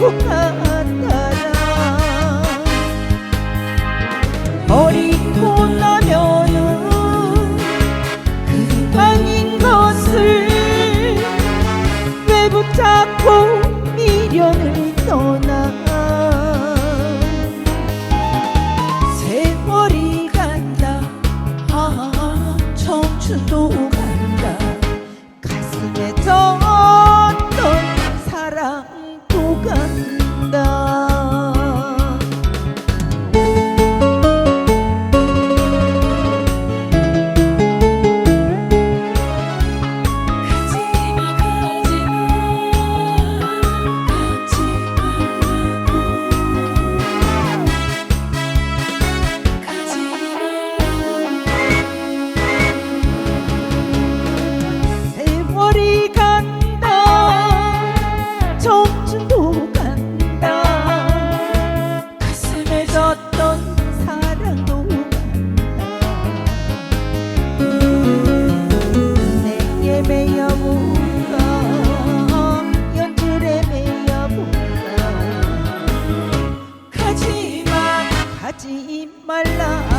같아라 버리고 나면은 그만인 것을 왜 붙잡고 미련을 떠나? 하지 말라.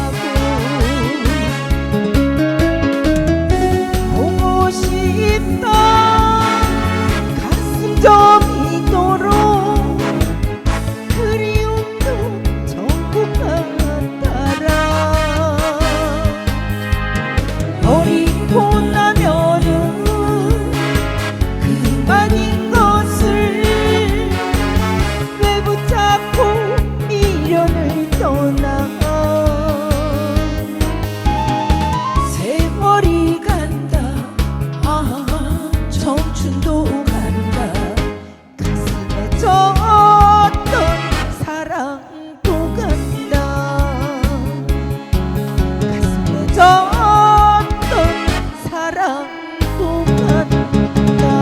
ทุกประกา